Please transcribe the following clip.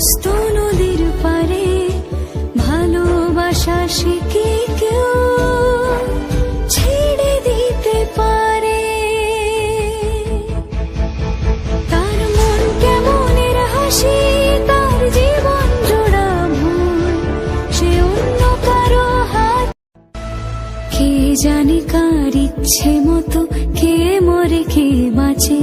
হস্ত নদীর পারে ভালোবাসা কি কেউ ছেড়ে দিতে পারে। তার মন কেমনের হাসি, তার জীবন জোড়া ভুল, সে অন্য কারও হাত। কে জানে কার ইচ্ছে মতো, কে মরে, কে বাঁচে